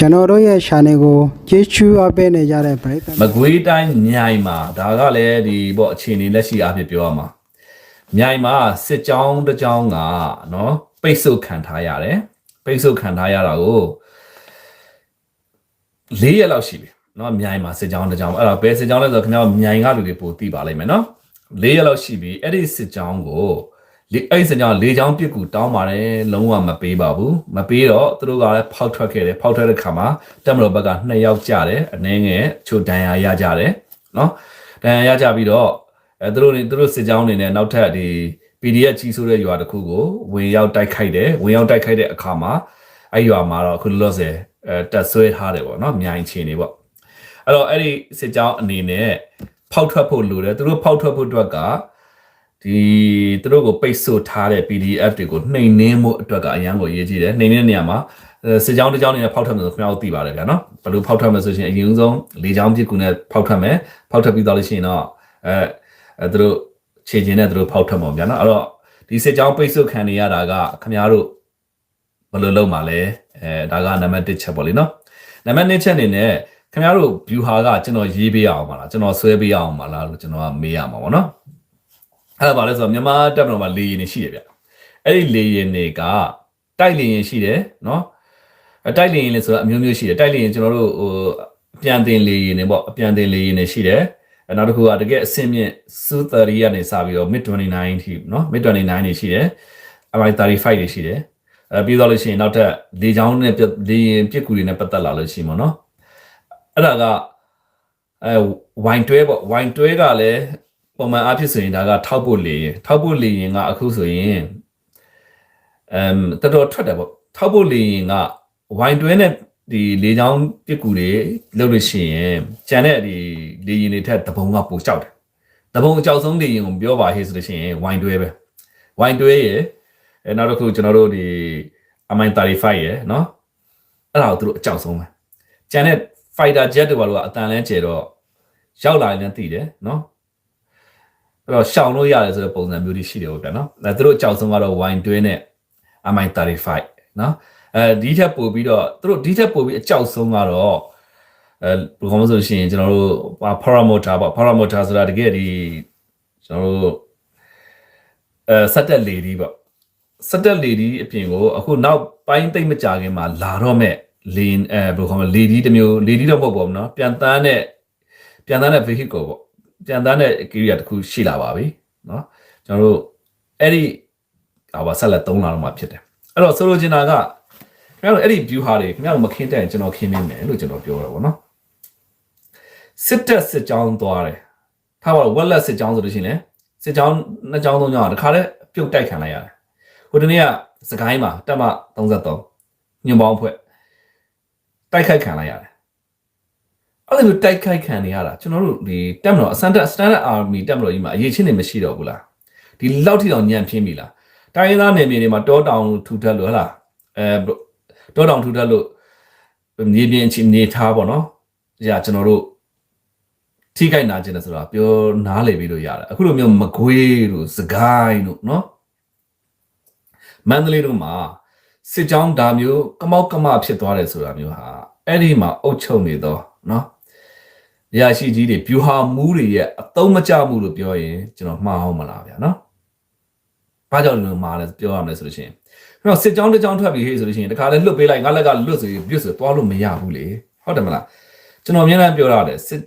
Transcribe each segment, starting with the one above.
ကျွန်တော်တို့ရဲ့ channel ကိုကျေးဇူးအပ်ပေးနေကြတဲ့ပရိသတ်မကွေးတိုင်းမြိုင်မှာဒါကလည်းဒီပေါ့အခြေအနေလက်ရှိအဖြစ်ပြောရမှာမြိုင်မှာစစ်ကြောင်းတစ်ကြောင်းကနော်ပိတ်ဆို့ခံထားရတယ်ပိတ်ဆို့ခံထားရတာကို၄ရက်လောက်ရှိပြီနော်မြိုင်မှာစစ်ကြောင်းတစ်ကြောင်းအဲ့တော့ဘယ်စစ်ကြောင်းလဲဆိုတော့ခင်ဗျားတို့မြိုင်ကလူတွေပိုသိပါလိမ့်မယ်နော်၄ရက်လောက်ရှိပြီအဲ့ဒီစစ်ကြောင်းကို လေအဲ့ဒီစစ်ကြောင်း၄ကြောင်းပြစ်ကူတောင်းပါတယ်လုံးဝမပေးပါဘူးမပေးတော့သူတို့ကလည်းဖောက်ထွက်ခဲ့တယ်ဖောက်ထွက်တဲ့ခါမှာတက်မတော်ဘက်က2ယောက်ကြတယ်အနှဲငယ်ချိုဒဏ်ရာရကြတယ်နော်ဒဏ်ရာရကြပြီးတော့အဲသူတို့နေသူတို့စစ်ကြောင်းနေနဲ့နောက်ထပ်ဒီ PDF ကြီးဆိုတဲ့ရွာတစ်ခုကိုဝင်ရောက်တိုက်ခိုက်တယ်ဝင်ရောက်တိုက်ခိုက်တဲ့အခါမှာအဲ့ရွာမှာတော့အခုလောလောဆယ်အဲတက်ဆွဲထားတယ်ပေါ့နော်မြိုင်ချင်းနေပေါ့အဲ့တော့အဲ့ဒီစစ်ကြောင်းအနေနဲ့ဖောက်ထွက်ဖို့လိုတယ်သူတို့ဖောက်ထွက်ဖို့အတွက်က ဒီသူတို့ကိုပိတ်ဆို့ထားတဲ့ PDF တွေကိုနှိမ်နင်းမှုအတွက်ကအရန်ကိုအရေးကြီးတယ်နှိမ်နင်းတဲ့နေရာမှာအဲစစ်ကြောင်းတစ်ကြောင်းနေနဲ့ဖောက်ထွက်မယ်ဆိုခင်ဗျားတို့သိပါတယ်ဗျာနော်ဘယ်လိုဖောက်ထွက်မယ်ဆိုရှင်အရင်ဆုံးလေကြောင်းပြစ်ကူနဲ့ဖောက်ထွက်မယ်ဖောက်ထွက်ပြီးတော့လို့ရှိရင်တော့အဲအဲသူတို့ခြေချင်းနဲ့သူတို့ဖောက်ထွက်မှာဗျာနော်အဲ့တော့ဒီစစ်ကြောင်းပိတ်ဆို့ခံနေရတာကခင်ဗျားတို့ဘယ်လိုလုပ်မှာလဲအဲဒါကနံပါတ်1ချက်ပေါ့လေနော်နံပါတ်2ချက်အနေနဲ့ခင်ဗျားတို့ view ဟာကကျွန်တော်ရေးပေးရအောင်ပါလားကျွန်တော်ဆွဲပေးရအောင်ပါလားလို့ကျွန်တော်ကမေးရမှာပေါ့နော် အဲ့ဒါပါလဲဆိုတော့မြန်မာတပ်မတော်မှာလေရင်နေရှိတယ်ဗျအဲ့ဒီလေရင်တွေကတိုက်လေရင်ရှိတယ်နော်အတိုက်လေရင်လေဆိုတော့အမျိုးမျိုးရှိတယ်တိုက်လေရင်ကျွန်တော်တို့ဟိုအပြန်တင်လေရင်တွေပေါ့အပြန်တင်လေရင်တွေရှိတယ်အဲနောက်တစ်ခုကတကယ်အဆင့်မြင့်စူ30 ကနေစပြီးတော့ mid 29 ထိနော် mid 29တွေရှိတယ် MI 35တွေရှိတယ်အဲပြီးတော့လို့ရှိရင်နောက်ထပ်လေချောင်းနဲ့ပြလေရင်ပြစ်ကူတွေနဲ့ပတ်သက်လာလို့ရှိမှာနော်အဲ့ဒါကအဲဝိုင်တွဲပေါ့ဝိုင်တွဲကလည်း ပုံမှန်အားဖြင့်ဆိုရင်ဒါကထောက်ဖို့လေရင်ထောက်ဖို့လေရင်ကအခုဆိုရင်အမ်တော်တော်ထွက်တယ်ပေါ့ထောက်ဖို့လေရင်ကဝိုင်တွင်းနဲ့ဒီလေချောင်းပစ်ကူတွေလုပ်လို့ရှိရင်ကြံတဲ့ဒီလေရင်တွေထက်တပုံကပိုကြောက်တယ်တပုံအကြောက်ဆုံးလေရင်ကိုပြောပါဟေ့ဆိုလို့ရှိရင်ဝိုင်တွဲပဲဝိုင်တွဲရယ်အဲနောက်တစ်ခုကျွန်တော်တို့ဒီအမိုင်35ရယ်နော်အဲ့ဒါကိုသူတို့အကြောက်ဆုံးပဲကြံတဲ့ fighter jet တွေဘာလို့ကအတန်လဲကျဲတော့ရောက်လာရင်လည်းသိတယ်နော် အဲ့တော့ရှောင်လို့ရတယ်ဆိုတဲ့ပုံစံမျိုးတွေရှိတယ်ပေါ့ဗျာเนาะအဲသူတို့အကြောက်ဆုံးကတော့ wine တွဲနဲ့ MI35 เนาะအဲဒီထက်ပို့ပြီးတော့သူတို့ဒီထက်ပို့ပြီးအကြောက်ဆုံးကတော့အဲဘယ်လိုမှဆိုရှင်ကျွန်တော်တို့ paramotor ပေါ့ paramotor ဆိုတာတကယ်ဒီကျွန်တော်တို့အဲစက်တက်လေဒီပေါ့ စက်တက်လေဒီအပြင်ကိုအခုနောက်ပိုင်းသိမ့်မကြခင်မှာလာတော့မဲ့လေအဲဘယ်လိုခေါ်မလဲလေဒီတစ်မျိုးလေဒီတော့မဟုတ်ပါဘူးเนาะပြန်တန်းတဲ့ပြန်တန်းတဲ့ vehicle ပေါ့ ပြန်တန်းတဲ့ area တစ်ခုရှိလာပါပြီเนาะကျွန်တော်တို့အဲ့ဒီဟာပါဆက်လက်သုံးလာတော့မှဖြစ်တယ်အဲ့တော့ဆိုလိုချင်တာကခင်ဗျားတို့အဲ့ဒီ view ဟာတွေခင်ဗျားတို့မခင်းတဲ့ကျွန်တော်ခင်းနေမယ်လို့ကျွန်တော်ပြောတာပေါ့เนาะစစ်တက်စစ်ကြောင်းသွားတယ်ထားပါတော့ဝက်လက်စစ်ကြောင်းဆိုလို့ရှိရင်လေစစ်ကြောင်းနှစ်ကြောင်းသုံးကြောင်းကတခါတည်းပြုတ်တိုက်ခံလိုက်ရတယ် ဟိုတနေ့ကစကိုင်းမှာတက်မ33ညွန်ပေါင်းဖွဲ့တိုက်ခိုက်ခံလိုက်ရတယ် အဲ့လိုမျိုးတိုက်ခိုက်ခံနေရတာကျွန်တော်တို့ဒီတက်မတော် standard standard army တက်မတော်ကြီးမှာအရေးချင်းနေမရှိတော့ဘူးလားဒီလောက်ထိတော့ညံ့ဖျင်းပြီလားတိုင်းရင်းသားနယ်မြေတွေမှာတောတောင်ထူထပ်လို့ဟလားအဲတောတောင်ထူထပ်လို့မြေပြင်အခြေအနေထားပေါ့နော်ညကျွန်တော်တို့ထိခိုက်နာခြင်းလဲဆိုတာပြောနားလည်ပြီးလို့ရတယ်အခုလိုမျိုးမကွေးတို့စကိုင်းတို့နော်မန္တလေးတို့မှာစစ်ကြောင်းဒါမျိုးကမောက်ကမဖြစ်သွားတယ်ဆိုတာမျိုးဟာအဲ့ဒီမှာအုတ်ချုပ်နေတော့နော် ရရှိကြီးတွေဗျူဟာမူးတွေရဲ့အသုံးမကျမှုလို့ပြောရင်ကျွန်တော်မှားအောင်မလားဗျာနော်။ဘာကြောင့်လဲမှားလဲပြောရမလဲဆိုလို့ရှိရင်ကျွန်တော်စစ်ကြောင်းတစ်ကြောင်းထွက်ပြီးဟေးဆိုလို့ရှိရင်တခါလဲလွတ်ပေးလိုက်ငါလက်ကလွတ်စေပြွတ်စေသွားလို့မရဘူးလေ။ဟုတ်တယ်မလား။ကျွန်တော်အများအားပြောရတယ်စစ်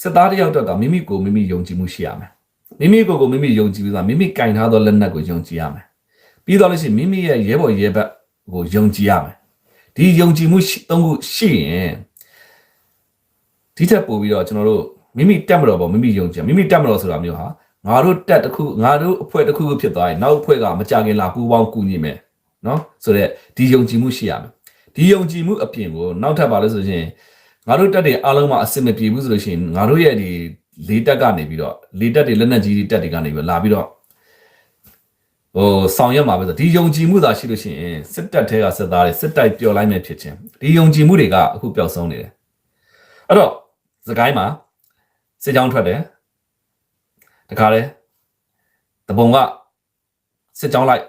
စစ်သားတယောက်တော့ကမိမိကိုမိမိယုံကြည်မှုရှိရမယ်။မိမိကိုကိုမိမိယုံကြည်ပြီးသားမိမိကင်ထားသောလက်နက်ကိုယုံကြည်ရမယ်။ပြီးတော့လို့ရှိရင်မိမိရဲ့ရဲဘော်ရဲဘက်ကိုယုံကြည်ရမယ်။ဒီယုံကြည်မှု၃ခုရှိရင် ဒီထက်ပိုပြီးတော့ကျွန်တော်တို့မိမိတက်မတော်ပေါ့မိမိယုံကြည်မိမိတက်မတော်ဆိုတာမျိုးဟာငါတို့တက်တစ်ခုငါတို့အဖွဲ့တစ်ခုခုဖြစ်သွားရင်နောက်အဖွဲ့ကမကြခင်လာပူပေါင်းကူညီမယ်နော်ဆိုတော့ဒီယုံကြည်မှုရှိရမယ်ဒီယုံကြည်မှုအပြင်ကိုနောက်ထပ်ပါလို့ဆိုရင်ငါတို့တက်တွေအားလုံးမှာအစင်မပြေဘူးဆိုလို့ရှိရင်ငါတို့ရဲ့ဒီလေးတက်ကနေပြီးတော့လေးတက်တွေလက်နက်ကြီးတွေတက်တွေကနေပြီးတော့လာပြီးတော့ဟိုဆောင်ရွက်မှာပဲဆိုဒီယုံကြည်မှုသာရှိလို့ရှိရင်စစ်တပ်ထဲကစစ်သားတွေစစ်တိုက်ပျော်လိုက်မဲ့ဖြစ်ခြင်းဒီယုံကြည်မှုတွေကအခုပျောက်ဆုံးနေတယ်အဲ့တော့ စကိုင်းမှာစစ်ကြောင်းထွက်တယ်တခါလေတပုံကစစ်ကြောင်းလိုက်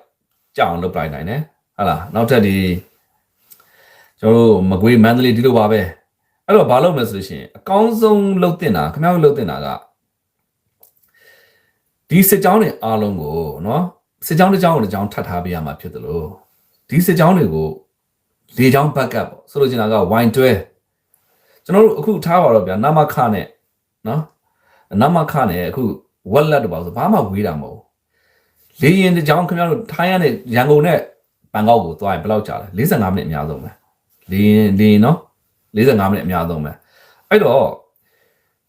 ကြောက်အောင်လုပ်လိုက်နိုင်တယ်ဟာလားနောက်ထပ်ဒီကျွန်တော်တို့မကွေးမန္တလေးဒီလိုပါပဲအဲ့တော့ဘာလုပ်မလဲဆိုလို့ရှိရင်အကောင်းဆုံးလုပ်တင်တာခင်ဗျားတို့လုပ်တင်တာကဒီစစ်ကြောင်းတွေအားလုံးကိုနော်စစ်ကြောင်းတစ်ကြောင်းကိုတစ်ကြောင်းထပ်ထားပေးရမှာဖြစ်တယ်လို့ဒီစစ်ကြောင်းတွေကိုလေကြောင်း backup ပေါ့ဆိုလိုချင်တာက wine တွဲ ကျွန်တော်တို့အခုထားပါတော့ဗျာနာမခနဲ့နော်နာမခနဲ့အခုဝက်လက်တော့ပါဆိုဘာမှဝေးတာမဟုတ်ဘူးလေရင်တစ်ကြောင်းခင်ဗျားတို့ထိုင်းရတဲ့ရန်ကုန်နဲ့ဘန်ကောက်ကိုသွားရင်ဘယ်လောက်ကြာလဲ45မိနစ်အများဆုံးပဲလေရင်လေရင်နော်45မိနစ်အများဆုံးပဲအဲ့တော့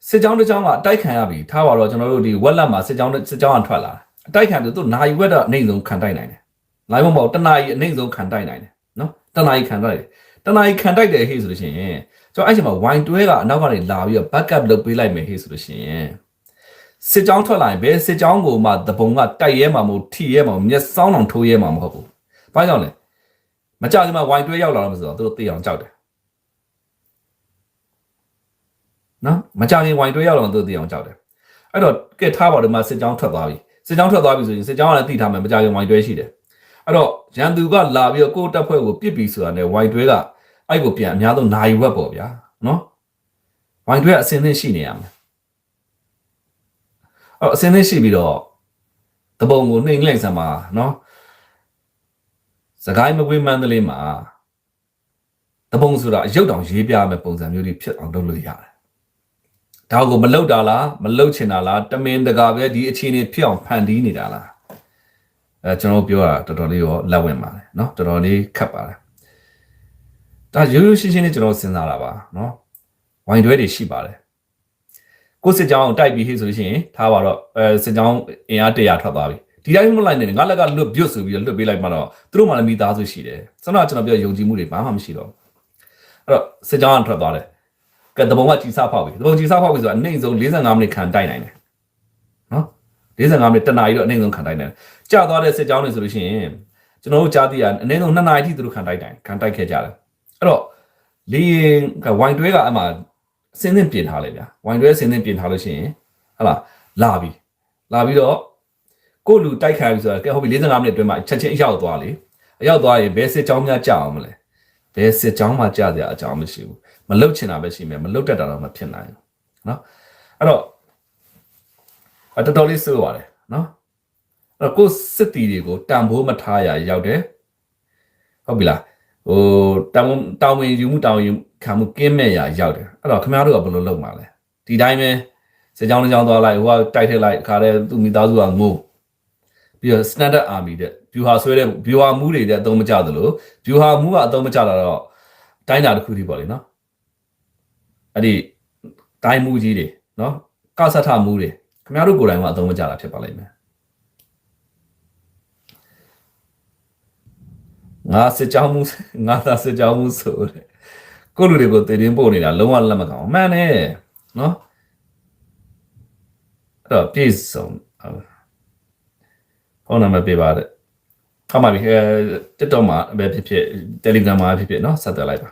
စစ်ကြောင်းတစ်ကြောင်းကအတိုက်ခံရပြီထားပါတော့ကျွန်တော်တို့ဒီဝက်လက်မှာစစ်ကြောင်းစစ်ကြောင်းကထွက်လာတယ်အတိုက်ခံတယ်သူနာယီဝက်တော့အနေဆုံးခံတိုက်နိုင်တယ်လိုင်းမပေါ့တနာယီအနေဆုံးခံတိုက်နိုင်တယ်နော်တနာယီခံတိုက်တယ်တနာယီခံတိုက်တယ်ဟေ့ဆိုလို့ရှိရင် ကျွန်တော်အဲ့ချိန်မှာ wine တွဲကအနောက်ကနေလာပြီးတော့ backup လုပ်ပေးလိုက်မယ်ဟေ့ဆိုလို့ရှိရင်စစ်ကြောင်းထွက်လာရင်ဘယ်စစ်ကြောင်းကိုမှတပုံကတိုက်ရဲမှာမဟုတ်ထိရဲမှာမဟုတ်မျက်စောင်းအောင်ထိုးရဲမှာမဟုတ်ဘူးဘာကြောင့်လဲမကြခင်မှာ wine တွဲရောက်လာတော့မဆိုတော့သူတို့သိအောင်ကြောက်တယ်နော်မကြခင် wine တွဲရောက်လာတော့သူတို့သိအောင်ကြောက်တယ်အဲ့တော့ကဲထားပါတော့မှစစ်ကြောင်းထွက်သွားပြီစစ်ကြောင်းထွက်သွားပြီဆိုရင်စစ်ကြောင်းကလည်းသိထားမယ်မကြခင် wine တွဲရှိတယ်အဲ့တော့ရန်သူကလာပြီးတော့ကိုယ့်တပ်ဖွဲ့ကိုပြစ်ပြီဆိုတာနဲ့ wine တွဲက အဲ့ကိုပြန်အများဆုံးနိုင်ဝက်ပေါ့ဗျာနော် wine တွဲကအစင်းသင်းရှိနေရမယ်အဲ့တော့အစင်းသင်းရှိပြီးတော့တပုံကိုနှိမ့်လိုက်စမ်းပါနော်စကိုင်းမကွေးမန္တလေးမှာတပုံဆိုတာအယုတ်တောင်ရေးပြမယ်ပုံစံမျိုးတွေဖြစ်အောင်လုပ်လို့ရတယ်ဒါကိုမလုတ်တာလားမလုတ်ချင်တာလားတမင်တကာပဲဒီအခြေအနေဖြစ်အောင်ဖန်တီးနေတာလားအဲကျွန်တော်ပြောတာတော်တော်လေးရောလက်ဝင်ပါတယ်เนาะတော်တော်လေးခက်ပါတယ် ဒါရိုးရိုးရှင်းရှင်းနဲ့ကျွန်တော်စဉ်းစားတာပါနော်ဝိုင်တွဲတွေရှိပါတယ်ကိုစစ်ကြောင်းတိုက်ပြီးဟိဆိုလို့ရှိရင်ထားပါတော့အဲစစ်ကြောင်းအင်အား100ထွက်သွားပြီဒီတိုင်းမလိုက်နဲ့ငါလက်ကလွတ်ပြွတ်ဆိုပြီးတော့လွတ်ပေးလိုက်မှတော့သူတို့မှလည်းမိသားစုရှိတယ်ကျွန်တော်ကျွန်တော်ပြောယုံကြည်မှုတွေဘာမှမရှိတော့အဲ့တော့စစ်ကြောင်းကထွက်သွားတယ်ကဲတဘုံကကြီးစားဖောက်ပြီတဘုံကြီးစားဖောက်ပြီဆိုတာအနှိမ့်ဆုံး45မိနစ်ခံတိုက်နိုင်တယ်နော်45မိနစ်တနာရီတော့အနှိမ့်ဆုံးခံတိုက်နိုင်တယ်ကြာသွားတဲ့စစ်ကြောင်းတွေဆိုလို့ရှိရင်ကျွန်တော်တို့ကြားသိရအနည်းဆုံး2နာရီထိသူတို့ခံတိုက်နိုင်ခံတိုက်ခဲ့ကြတယ် အဲ့တော့လေရင်ကဝိုင်တွဲကအမှစင်းစင်းပြင်ထားလေဗျာဝိုင်တွဲစင်းစင်းပြင်ထားလို့ရှိရင်ဟလာလာပြီလာပြီးတော့ကိုလူတိုက်ခိုင်းပြီဆိုတော့ကဲဟုတ်ပြီ45မိနစ်အတွင်းမှာချက်ချင်းအရောက်သွားလေအရောက်သွားရင်ဘယ်စစ်ကြောင်းများကြအောင်မလဲဘယ်စစ်ကြောင်းမှကြစရာအကြောင်းမရှိဘူးမလုတ်ချင်တာပဲရှိမယ်မလုတ်တတ်တာတော့မဖြစ်နိုင်ဘူးနော်အဲ့တော့တော်တော်လေးစိုးပါတယ်နော်အဲ့တော့ကိုစစ်တီတွေကိုတန်ဖိုးမထားရရောက်တယ်ဟုတ်ပြီလား ဟိုတောင်းတောင်းဝင်ယူမှုတောင်းယူခံမှုကင်းမဲ့ရရောက်တယ်အဲ့တော့ခင်ဗျားတို့ကဘယ်လိုလုပ်မှာလဲဒီတိုင်းပဲစစ်ကြောင်းတစ်ကြောင်းသွားလိုက်ဟိုကတိုက်ထက်လိုက်အခါတည်းသူမိသားစုကငို့ပြီးတော့ standard army တဲ့ view ဟာဆွဲတဲ့ view ဟာမူးတွေတဲ့အသုံးမကျသလို view ဟာမူးကအသုံးမကျတာတော့တိုင်းတာတစ်ခုတည်းပေါ့လေနော်အဲ့ဒီတိုင်းမူးကြီးတွေနော်ကဆထမူးတွေခင်ဗျားတို့ကိုယ်တိုင်ကအသုံးမကျတာဖြစ်ပါလိမ့်မယ် ငါစစ်ကြောင်းမှုငါသာစစ်ကြောင်းမှုဆိုတဲ့ကိုလူတွေကိုတည်ရင်ပို့နေတာလုံးဝလက်မကောင်မှန်တယ်နော်အဲ့တော့ပြည့်စုံဟောနာမပြပါတဲ့ဟောမှာပြီတက်တော့မှာပဲဖြစ်ဖြစ် Telegram မှာဖြစ်ဖြစ်နော်ဆက်သွယ်လိုက်ပါ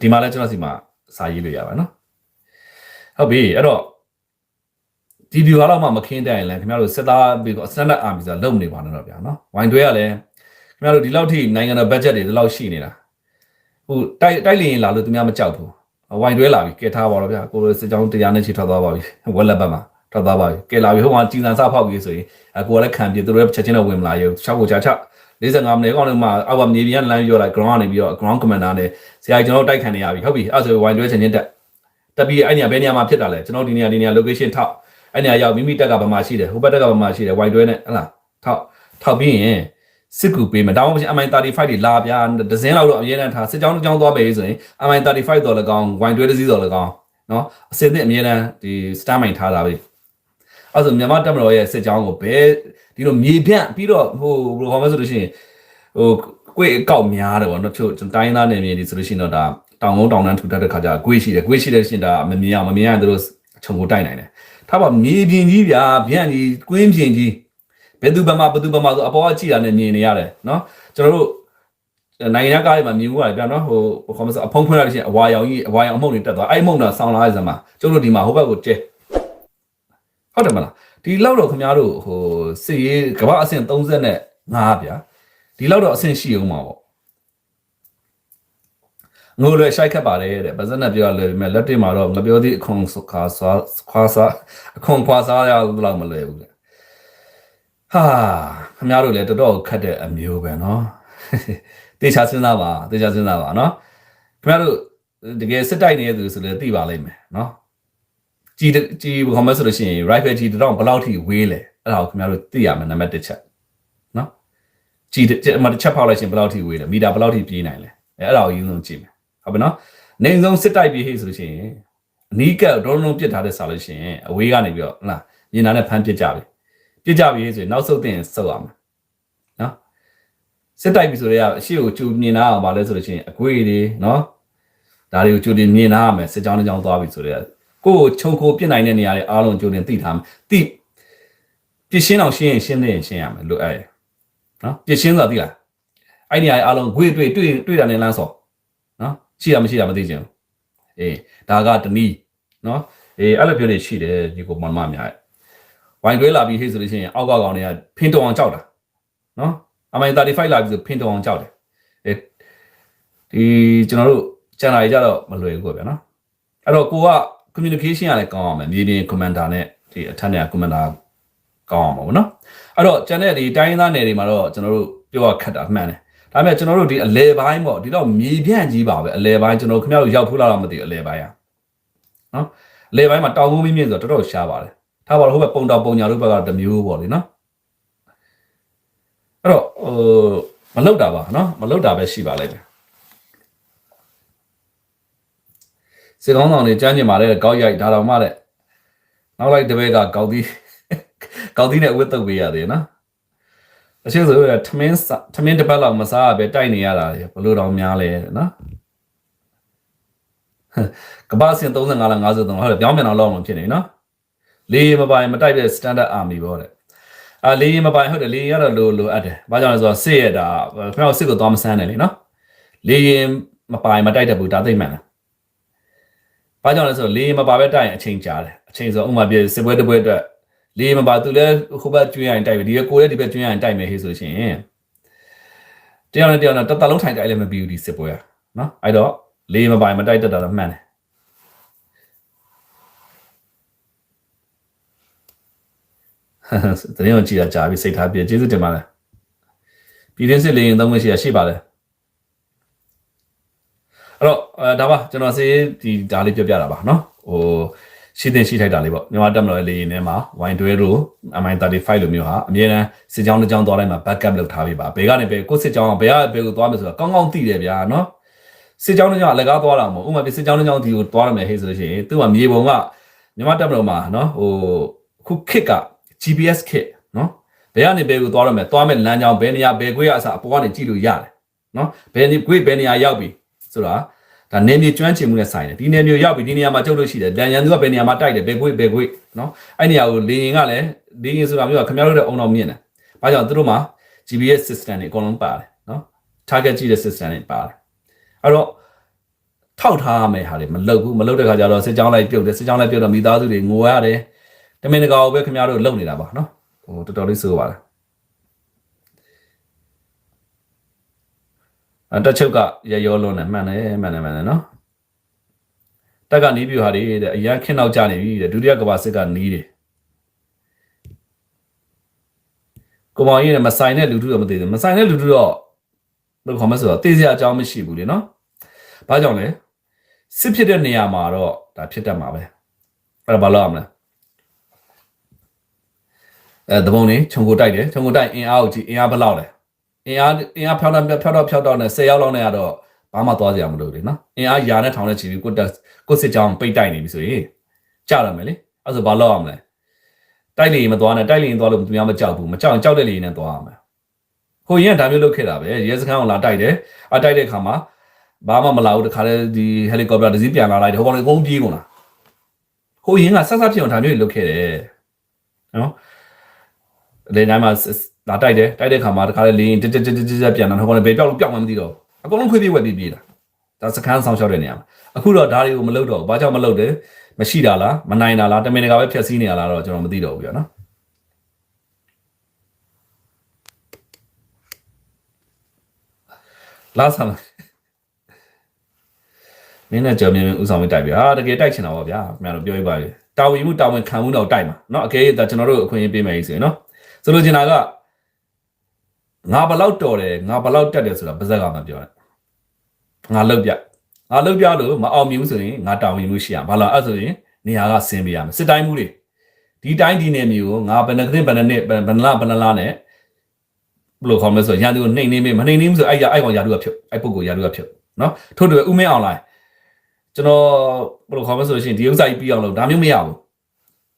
ဒီမှာလည်းကျွန်တော်စီမှာစာရေးလို့ရပါနော်ဟုတ်ပြီအဲ့တော့ဒီဗီဒီယိုကတော့မှမခင်းတိုင်လည်းခင်ဗျားတို့စစ်သားပြီးတော့ standard army ဆိုတာလုံနေပါတော့ဗျာနော်ဝိုင်တွဲကလည်း ခင်ဗျားတို့ဒီလောက်ထိနိုင်ငံတော် budget တွေဒီလောက်ရှိနေတာဟိုတိုက်တိုက်လျင်လာလို့သူများမကြောက်ဘူးဝိုင်းတွဲလာပြီကဲထားပါတော့ဗျာကိုလိုစစ်ကြောင်းတရားနဲ့ချီထွက်သွားပါပြီဝက်လက်ဘက်မှာထွက်သွားပါပြီကဲလာပြီဟိုမှာကြီးစံစဖောက်ပြီဆိုရင်အကိုကလည်းခံပြသူတို့လည်းချက်ချင်းတော့ဝင်မလာရဘူး၆ကိုချာချ45မိနစ်ကောင်းတော့မှအောက်ကမြေပြင်လမ်းပြောလိုက် ground ကနေပြီးတော့ ground commander နဲ့ဆရာကျွန်တော်တိုက်ခံနေရပြီဟုတ်ပြီအဲ့ဆိုဝိုင်းတွဲချင်းချင်းတက်တက်ပြီးအဲ့နေရာဘယ်နေရာမှာဖြစ်တာလဲကျွန်တော်ဒီနေရာဒီနေရာ location ထောက်အဲ့နေရာရောက်မိမိတက်ကဘာမှရှိတယ်ဟိုဘက်တက်ကဘာမှရှိတယ်ဝိုင်းတွဲနဲ့ဟလားထောက်ထောက်ပြီးရင် စစ်ကူပေးမယ်တောင်းမရှိ MI35 တွေလာပြဒဇင်းလောက်တော့အများနဲ့ထားစစ်ကြောင်းတစ်ကြောင်းသွားပဲဆိုရင် MI35 တော်လည်းကောင်းဝိုင်းတွဲတစ်စီးတော်လည်းကောင်းနော်အစစ်အသစ်အများနဲ့ဒီ star mine ထားတာပဲအဲ့ဆိုမြန်မာတက်မတော်ရဲ့စစ်ကြောင်းကိုဘယ်ဒီလိုမြေပြန့်ပြီးတော့ဟိုဘယ်လိုခေါ်မလဲဆိုလို့ရှိရင်ဟိုကိုယ်အကောက်များတယ်ဗောနော်ချို့တိုင်းသားနယ်မြေတွေဆိုလို့ရှိရင်တော့ဒါတောင်ကုန်းတောင်တန်းထူထပ်တဲ့ခါကျကိုယ်ရှိတယ်ကိုယ်ရှိတဲ့ရှင်ဒါမမြင်အောင်မမြင်ရရင်တို့ခြုံကိုတိုက်နိုင်တယ်ထားပါမြေပြင်ကြီးဗျာဗျန့်ကြီးကွင်းပြင်ကြီး ဘယ်သူဘမဘယ်သူဘမဆိုအပေါ်ကကြည့်တာနဲ့မြင်နေရတယ်နော်ကျွန်တော်တို့နိုင်ငံကားတွေမှာမြင်မှုရတယ်ဗျာနော်ဟိုခေါ်မစအဖုံးဖွင့်လိုက်လို့ရှိရင်အဝါရောင်ကြီးအဝါရောင်အမှုန့်တွေတက်သွားအဲ့အမှုန့်တော့ဆောင်းလာရစမှာကျုပ်တို့ဒီမှာဟိုဘက်ကိုကျဲဟုတ်တယ်မလားဒီလောက်တော့ခင်ဗျားတို့ဟိုစစ်ရေးကမ္ဘာအဆင့်35ဗျာဒီလောက်တော့အဆင့်ရှိအောင်ပါပေါ့ငိုလွယ်ရှိုက်ခတ်ပါတယ်တဲ့ဗဇက်နဲ့ပြောရလွယ်ပြီမဲ့လက်တွေ့မှာတော့ငပြောသည့်အခွန်ခါဆွာခွာစားအခွန်ခွာစားရလို့မလွယ်ဘူးတဲ့ ဟာခင်ဗျားတို့လည်းတော်တော်ခတ်တဲ့အမျိုးပဲเนาะတေချာစဉ်းစားပါတေချာစဉ်းစားပါเนาะခင်ဗျားတို့တကယ်စစ်တိုက်နေတဲ့သူဆိုလည်းသိပါလိမ့်မယ်เนาะကြည်ကြည်ဘာမှဆိုလို့ရှိရင် rifle ကြည်တောင်ဘယ်လောက်ထိဝေးလဲအဲ့ဒါကိုခင်ဗျားတို့သိရမယ်နံပါတ်1ချက်เนาะကြည်အမတစ်ချက်ဖောက်လိုက်ရှင်ဘယ်လောက်ထိဝေးလဲမီတာဘယ်လောက်ထိပြေးနိုင်လဲအဲ့ဒါကိုယူဆုံးကြည့်မယ်ဟုတ်ပြီနော်နေဆုံးစစ်တိုက်ပြီးဟေ့ဆိုလို့ရှိရင်အနီးကပ်ဒရုန်းလုံးပစ်ထားတဲ့ဆာလို့ရှိရင်အဝေးကနေပြီးတော့ဟလားမြင်တာနဲ့ဖမ်းပစ်ကြပြီ ပစ်ကြပြီဟေ့ဆိုရင်နောက်ဆုတ်တင်ဆုတ်ရမယ်နော်စစ်တိုက်ပြီဆိုတော့အရှိကိုကျူမြင်တာအောင်ပါလဲဆိုလို့ရှိရင်အကွေးတွေနော်ဒါတွေကိုကျူတင်မြင်တာရမယ်စစ်ကြောင်းတစ်ကြောင်းသွားပြီဆိုတော့ကိုယ်ကိုခြုံခိုပြစ်နိုင်တဲ့နေရာတွေအားလုံးကျူတင်သိထားမယ်သိပြစ်ရှင်းအောင်ရှင်းရင်ရှင်းနေရင်ရှင်းရမယ်လို့အဲ့နော်ပြစ်ရှင်းဆိုတာသိလားအဲ့ဒီနေရာအားလုံးဂွေတွေ့တွေ့တွေ့တာနဲ့လမ်းစော်နော်ရှိတာမရှိတာမသိချင်ဘူးအေးဒါကတနည်းနော်အေးအဲ့လိုပြောနေရှိတယ်ဒီကိုမမများရဲ့ ဝိုင်တွဲလာပြီးဟေ့ဆိုလို့ရှိရင်အောက်ကကောင်တွေကဖင်းတုံအောင်ကြောက်တာနော်အမိုင်35လာပြီးဆိုဖင်းတုံအောင်ကြောက်တယ်အေးဒီကျွန်တော်တို့ကျန်လာကြတော့မလွယ်ဘူးပေါ့ဗျာနော်အဲ့တော့ကိုက communication ကလည်းကောင်းအောင်မယ်မြေပြင် commander နဲ့ဒီအထက်နဲ့ commander ကောင်းအောင်ပါဗောနော်အဲ့တော့ကျန်တဲ့ဒီတိုင်းရင်းသားနယ်တွေမှာတော့ကျွန်တော်တို့ပြောရခက်တာမှန်တယ်ဒါပေမဲ့ကျွန်တော်တို့ဒီအလဲပိုင်းပေါ့ဒီတော့မြေပြန့်ကြီးပါပဲအလဲပိုင်းကျွန်တော်ခင်ဗျားတို့ရောက်ဖူးလာတော့မသိဘူးအလဲပိုင်းอ่ะနော်အလဲပိုင်းမှာတောင်ကုန်းမင်းမြင့်ဆိုတော့တော်တော်ရှားပါတယ် ထားပါတော့ဟိုဘက်ပုံတော်ပုံညာတို့ဘက်ကတမျိုးပေါ့လေနော်အဲ့တော့ဟိုမလောက်တာပါနော်မလောက်တာပဲရှိပါလိမ့်မယ်စေကောင်းဆောင်တွေကြမ်းကျင်ပါလေကောက်ရိုက်ဒါတော်မှတဲ့နောက်လိုက်တပည့်ကကောက်သီးကောက်သီးနဲ့ဝတ်တုပ်ပေးရတယ်နော်အရှိဆိုရထမင်းထမင်းတစ်ပတ်လောက်မစားပဲတိုက်နေရတာဘလို့တော့များလဲနော်ကဘာစင်35လား53ဟုတ်တယ်ပြောင်းပြန်တော့လောက်မှဖြစ်နေနော် လေးမပိုင်မတိုက်တဲ့ standard army ပေါ့တဲ့အာလေးမပိုင်ဟုတ်တယ်လေးရတော့လိုလိုအပ်တယ်ဘာကြောင့်လဲဆိုတော့စစ်ရတာခင်ဗျားစစ်ကိုသွားမဆန်းတယ်လေနော်လေးရင်မပိုင်မတိုက်တဲ့ဘူးဒါသိမှန်တယ်ဘာကြောင့်လဲဆိုတော့လေးမပါပဲတိုက်ရင်အချိန်ကြာတယ်အချိန်ဆိုဥမာပြစစ်ပွဲတစ်ပွဲအတွက်လေးမပါသူလည်းဟိုဘက်ကျွေးရင်တိုက်ပြီဒီကိုလည်းဒီဘက်ကျွေးရင်တိုက်မယ်ဟေးဆိုရှင်တယောက်နဲ့တယောက်နဲ့တတလုံးထိုင်တိုက်လည်းမပြီးဘူးဒီစစ်ပွဲကနော်အဲ့တော့လေးမပိုင်မတိုက်တတ်တာတော့မှန်တယ် တရင်ကိုကြည်တာကြာပြီစိတ်ထားပြကျေးဇူးတင်ပါတယ်ပြည်တွင်းစစ်လေရင်သုံးခွင့်ရှိရရှိပါတယ်အဲ့တော့အဲဒါပါကျွန်တော်စေးဒီဒါလေးပြောပြတာပါเนาะဟိုရှိတဲ့ရှိထိုက်တာလေးပေါ့မြန်မာတက်မတော်လေးရင်ထဲမှာ wine တွဲတို့ MI35 လိုမျိုးဟာအမြဲတမ်းစစ်ကြောင်းတစ်ကြောင်းသွားလိုက်မှာ backup လုပ်ထားပေးပါဘယ်ကနေဘယ်ကိုစစ်ကြောင်းဘယ်ကဘယ်ကိုသွားမယ်ဆိုတာကောင်းကောင်းသိတယ်ဗျာเนาะစစ်ကြောင်းတစ်ကြောင်းအလကားသွားတာမဟုတ်ဥပမာပြစစ်ကြောင်းတစ်ကြောင်းဒီကိုသွားရမယ်ဟဲ့ဆိုလို့ရှိရင်သူ့မှာမြေပုံကမြန်မာတက်မတော်မှာเนาะဟိုခုခစ်က GPS kit နော်ဘယ်ကနေဘယ်ကိုသွားရမလဲသွားမဲ့လမ်းကြောင်းဘယ်နေရာဘယ်ကွေးရအစအပေါ်ကနေကြည့်လို့ရတယ်နော်ဘယ်နေကွေးဘယ်နေရာရောက်ပြီဆိုတာဒါနေမြေကျွမ်းကျင်မှုနဲ့ဆိုင်တယ်ဒီနေမြေရောက်ပြီဒီနေရာမှာကျုပ်လို့ရှိတယ်လန်ရန်သူကဘယ်နေရာမှာတိုက်တယ်ဘယ်ကွေးဘယ်ကွေးနော်အဲ့နေရာကိုလေရင်ကလည်းလေရင်ဆိုတာမျိုးကခင်ဗျားတို့တဲ့အုံတော်မြင်တယ်ဘာကြောင့်သူတို့မှာ GPS system တွေအကုန်လုံးပါတယ်နော် target ကြည့်တဲ့ system တွေပါတယ်အဲ့တော့ထောက်ထားရမယ်ဟာလေမလောက်ဘူးမလောက်တဲ့ခါကျတော့စစ်ကြောင်းလိုက်ပြုတ်တယ်စစ်ကြောင်းလိုက်ပြုတ်တော့မိသားစုတွေငိုရတယ် တမင်တကာကိုပဲခင်ဗျားတို့လုပ်နေတာပါနော်ဟိုတော်တော်လေးစိုးပါလားအတချုပ်ကရရောလုံးနဲ့မှန်တယ်မှန်တယ်မှန်တယ်နော်တက်ကနေပြူဟာတွေတဲ့အရန်ခင်းနောက်ကြနေပြီတဲ့ဒုတိယကဘာစစ်ကနီးတယ်ကိုမောင်ကြီးနဲ့မဆိုင်တဲ့လူထုတော့မသိဘူးမဆိုင်တဲ့လူထုတော့ဘယ်လိုခေါ်မလဲဆိုတော့သိစရာအကြောင်းမရှိဘူးလေနော်ဘာကြောင့်လဲစစ်ဖြစ်တဲ့နေရာမှာတော့ဒါဖြစ်တတ်မှာပဲအဲ့ဒါဘာလို့ရမလဲ အဲတပုံနေခြုံကိုတိုက်တယ်ခြုံကိုတိုက်အင်အားကိုကြည့်အင်အားဘယ်လောက်လဲအင်အားအင်အားဖြောင်းတော့ဖြောင်းတော့ဖြောင်းတော့နဲ့10ရောက်လောက်နဲ့ကတော့ဘာမှသွားစရာမလိုဘူးလေနော်အင်အားယာနဲ့ထောင်နဲ့ချီပြီးကိုတက်ကိုစစ်ကြောင်းပိတ်တိုက်နေပြီဆိုရင်ကြရမယ်လေအဲ့ဆိုဘာလို့ရမလဲတိုက်လေမသွားနဲ့တိုက်လေသွားလို့သူများမကြောက်ဘူးမကြောက်ရင်ကြောက်တဲ့လေနဲ့သွားရမယ်ဟိုရင်ကဒါမျိုးလုပ်ခဲ့တာပဲရဲစခန်းကိုလာတိုက်တယ်အတိုက်တဲ့ခါမှာဘာမှမလာဘူးတခါလေဒီဟယ်လီကော်ပတာတစ်စီးပြန်လာလိုက်တယ်ဟိုကောင်တွေအကုန်ပြေးကုန်လားဟိုရင်ကဆက်ဆက်ဖြစ်အောင်ဒါမျိုးတွေလုပ်ခဲ့တယ်နော် လေတိုင်းမှာလာတိုက်တယ်တိုက်တဲ့ခါမှာတခါလေလင်းတက်တက်တက်တက်ပြန်လာဟိုကောင်တွေဘယ်ပြောက်လို့ပြောက်မှမသိတော့အကုန်လုံးခွေးပြေးဝက်ပြေးပြေးတာဒါစခန်းဆောင်ရှောက်တဲ့နေရာမှာအခုတော့ဒါတွေကိုမလုပ်တော့ဘာကြောင့်မလုပ်တယ်မရှိတာလားမနိုင်တာလားတမင်တကာပဲဖြတ်စည်းနေရလားတော့ကျွန်တော်မသိတော့ဘူးပြနော်လာဆမ်း မင်းနဲ့ကြော်မြင်ဥဆောင်မတိုက်ပြီဟာတကယ်တိုက်ချင်တာပေါ့ဗျာခင်ဗျားတို့ပြောပြပါလေတာဝန်မှုတာဝန်ခံမှုတော့တိုက်မှာเนาะအကယ်၍ဒါကျွန်တော်တို့အခွင့်အရေးပေးမယ်ဆိုရင်เนาะ ဆိုလိုချင်တာကငါဘလောက်တော်တယ်ငါဘလောက်တက်တယ်ဆိုတာပါဇက်ကမှပြောတယ်ငါလောက်ပြငါလောက်ပြလို့မအောင်မြင်ဘူးဆိုရင်ငါတာဝန်မှုရှိရဘာလို့အဲ့ဆိုရင်နေရာကဆင်းပေးရမယ်စစ်တိုင်းမှုတွေဒီတိုင်းဒီနယ်မျိုးကိုငါဘယ်နှကရင်ဘယ်နှနှစ်ဘယ်နှလဘယ်နှလားနဲ့ဘယ်လိုခေါ်မလဲဆိုရင်ရန်သူကိုနှိမ်နှင်းမေးမနှိမ်နှင်းဘူးဆိုအဲ့ရအဲ့ကောင်ရာသူကဖြုတ်အဲ့ပုဂ္ဂိုလ်ရာသူကဖြုတ်နော်ထို့တူဥမင်းအွန်လိုင်းကျွန်တော်ဘယ်လိုခေါ်မလဲဆိုလို့ရှိရင်ဒီဥစ္စာကြီးပြီးအောင်လုပ်ဒါမျိုးမရဘူး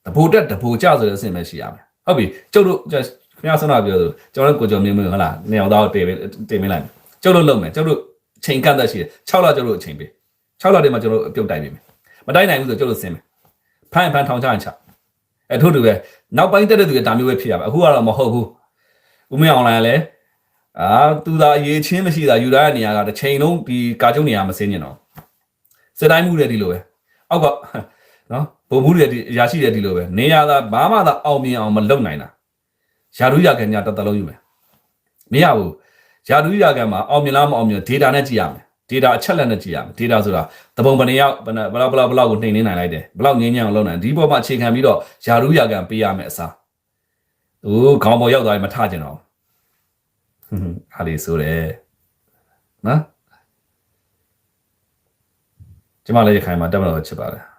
တဘိုတက်တဘိုကြဆိုတဲ့အဆင့်ပဲရှိရမယ် ဟုတ်ပြီကျုပ်တို့ခင်ဗျားဆွမ်းတာပြောဆိုကျွန်တော်တို့ကိုကြော်မြင်မြင်ဟုတ်လားနေအောင်တော့တေးပေးတင်ပေးလိုက်မယ်ကျုပ်တို့လုပ်မယ်ကျုပ်တို့ချိန်ကန့်သက်ရှိတယ်6လကျုပ်တို့အချိန်ပေး6လတည်းမှာကျွန်တော်တို့အပြုတ်တိုက်ပေးမယ်မတိုက်နိုင်ဘူးဆိုကျုပ်တို့ဆင်းမယ်ဖမ်းဖမ်းထောင်ချရင်ချအဲထို့တူပဲနောက်ပိုင်းတက်တဲ့သူကဒါမျိုးပဲဖြစ်ရပါအခုကတော့မဟုတ်ဘူးဦးမင်းအောင်လိုင်းကလည်းအာသူသာအရေးချင်းမရှိတာယူထားတဲ့နေရာကတစ်ချိန်လုံးဒီကာကျုံနေရာမစင်းကျင်တော့စတိုင်းမှုတွေဒီလိုပဲအောက်ကနော် ဘုံမှုတွေဒီအရာရှိတွေဒီလိုပဲနေရာသာဘာမှသာအောင်မြင်အောင်မလုပ်နိုင်တာယာရုရကန်ညာတစ်တလုံးယူမယ်မရဘူးယာရုရကန်မှာအောင်မြင်လားမအောင်မြင် data နဲ့ကြည့်ရမယ် data အချက်လက်နဲ့ကြည့်ရမယ် data ဆိုတာတပုံပနေရောက်ဘယ်နှဘလောက်ဘလောက်ဘလောက်ကိုနှိမ်နှင်းနိုင်လိုက်တယ်ဘလောက်ငင်းညံ့အောင်လုပ်နိုင်ဒီပေါ်မှာအခြေခံပြီးတော့ယာရုရကန်ပေးရမယ်အစားဟိုခေါင်းပေါ်ရောက်သွားရင်မထကျင်တော့ဟွန်းအားလေးဆိုတယ်နော်ကျမလည်းရခိုင်မှာတက်မလို့ချစ်ပါတယ်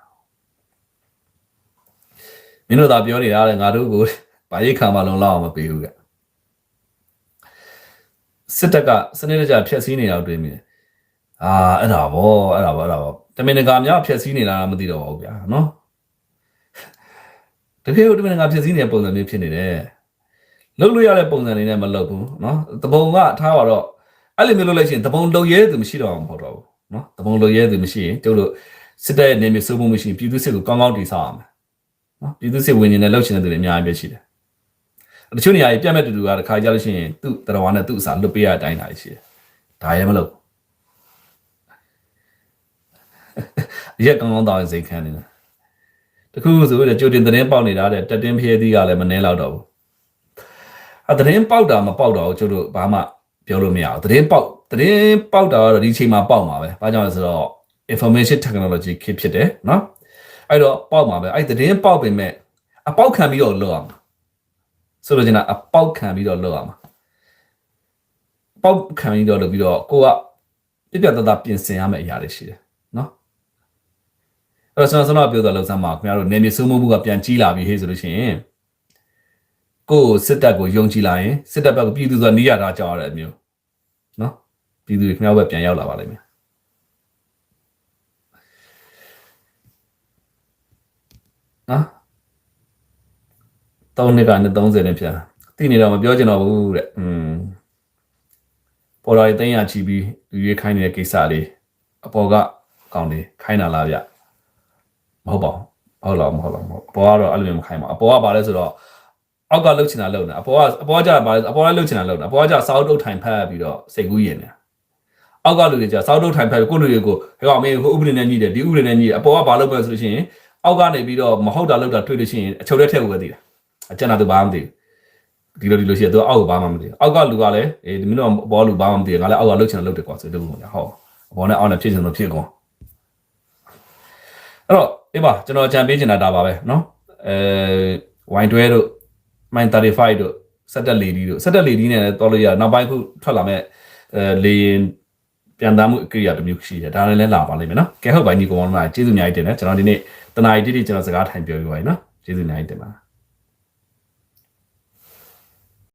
မင်းတို့သာပြောနေတာလေငါတို့ကိုဗာရိတ်ခံမလုံးလောက်အောင်မပေးဘူးကစစ်တပ်ကစနစ်တကျဖျက်ဆီးနေတာတွေ့မိတယ်အာအဲ့ဒါဗောအဲ့ဒါဗောအဲ့ဒါဗောတမင်တကာများဖျက်ဆီးနေတာမသိတော့ပါဘူးဗျာနော်တကယ်လို့တမင်တကာဖျက်ဆီးနေတဲ့ပုံစံမျိုးဖြစ်နေတယ်လုပ်လို့ရတဲ့ပုံစံတွေနဲ့မလုပ်ဘူးနော်တပုံကထားပါတော့အဲ့လိုမျိုးလုပ်လိုက်ချင်းတပုံလုံရဲသူမရှိတော့အောင်မဟုတ်တော့ဘူးနော်တပုံလုံရဲသူမရှိရင်ကျုပ်တို့စစ်တပ်ရဲ့နေမျိုးစိုးမှုမရှိရင်ပြည်သူစစ်ကိုကောင်းကောင်းတည်ဆောက်ရမယ် နော်ပြည်သူစစ်ဝင်နေနဲ့လှုပ်ရှင်တဲ့သူတွေအများကြီးပဲရှိတယ်တချို့နေရာကြီးပြတ်မဲ့တူတူကတစ်ခါကြလို့ရှိရင်သူ့တော်ဝါနဲ့သူ့အစာလွတ်ပေးရတဲ့အတိုင်းတာရှိတယ်ဒါရဲမလုပ်ရက်ကောင်းကောင်းတောင်းစိတ်ခံနေတာတခုဆိုတော့ကြိုတင်သတင်းပေါက်နေတာတဲ့တက်တင်းဖျဲသီးကလည်းမနှဲတော့တော့ဘူးအသတင်းပေါက်တာမပေါက်တော့ဘူးကျတို့ဘာမှပြောလို့မရဘူးသတင်းပေါက်သတင်းပေါက်တာကတော့ဒီချိန်မှာပေါက်မှာပဲဘာကြောင့်လဲဆိုတော့ information technology ခေတ်ဖြစ်တယ်နော် အဲ့တော့ပေါက်မှာပဲအဲ့သတင်းပေါက်ပင်မဲ့အပေါက်ခံပြီးတော့လောက်အောင်ဆိုလိုချင်တာအပေါက်ခံပြီးတော့လောက်အောင်ပေါက်ခံပြီးတော့လုပ်ပြီးတော့ကိုကပြပြတတ်တာပြင်ဆင်ရမယ့်အရာတွေရှိတယ်နော်အဲ့တော့ကျွန်တော်ကျွန်တော်ပြောတဲ့လောက်စမ်းပါခင်ဗျားတို့နေမြေစိုးမိုးမှုကပြန်ကြီးလာပြီဟေးဆိုလို့ရှိရင်ကိုယ်စစ်တပ်ကိုယုံကြည်လာရင်စစ်တပ်ဘက်ကပြည်သူဆိုတာနေရတာကြောက်ရတဲ့အမျိုးနော်ပြည်သူတွေခင်ဗျားဘက်ပြန်ရောက်လာပါလိမ့်မယ် နော်တောင်းနှစ်ကနေ30နဲ့ပြန်တိနေတော့မပြောချင်တော့ဘူးတဲ့อืมပေါ်တော်ရေးသိန်းရချီပြီးလူရွေးခိုင်းနေတဲ့ကိစ္စလေးအပေါ်ကကောင်းတယ်ခိုင်းတာလားဗျမဟုတ်ပါဘူးဟုတ်လားမဟုတ်လားမဟုတ်အပေါ်ကတော့အဲ့လိုမျိုးမခိုင်းပါဘူးအပေါ်ကဘာလဲဆိုတော့အောက်ကလှုပ်ချင်တာလှုပ်နေအပေါ်ကအပေါ်ကကြာဘာလဲအပေါ်ကလှုပ်ချင်တာလှုပ်နေအပေါ်ကကြာစောက်တုတ်ထိုင်ဖက်ပြီးတော့စိတ်ကူးရင်နေအောက်ကလူတွေကြာစောက်တုတ်ထိုင်ဖက်ကိုလူတွေကိုဟဲ့ကောင်မင်းကိုဥပဒေနဲ့ညှိတယ်ဒီဥပဒေနဲ့ညှိတယ်အပေါ်ကဘာလုပ်ပဲဆိုလို့ရှိရင် အောက်ကနေပြီးတော့မဟုတ်တာလုပ်တာတွေ့လို့ရှိရင်အချုပ်ထဲထည့်ဖို့ပဲတည်တာအကျန်တာသူဘာမှမသိဘူးဒီလိုဒီလိုရှိတယ်သူအောက်ကဘာမှမသိဘူးအောက်ကလူကလည်းအေးဒီမင်းတို့အပေါ်လူဘာမှမသိဘူးငါလည်းအောက်ကလှုပ်ချင်တာလှုပ်တယ်ကွာဆိုတော့ဟောအပေါ်နဲ့အောက်နဲ့ဖြစ်ချင်လို့ဖြစ်ကုန်အဲ့တော့အေးပါကျွန်တော်ကြံပေးချင်တာဒါပါပဲเนาะအဲဝိုင်းတွဲတို့ mine 35တို့စက်တက်လေဒီတို့စက်တက်လေဒီနဲ့လည်းတော်လို့ရနောက်ပိုင်းခုထွက်လာမဲ့အဲလေရင် ပြန်သားမှုအကိရိယာတစ်မျိုးရှိတယ်ဒါလည်းလည်းလာပါလိမ့်မယ်နော်ကဲဟုတ်ပါညီကောင်မတို့ကျေးဇူးအများကြီးတင်တယ်ကျွန်တော်ဒီနေ့တနားရီတိတိကျွန်တော်စကားထိုင်ပြောပြပါရနော်ကျေးဇူးအများကြီးတင်ပါ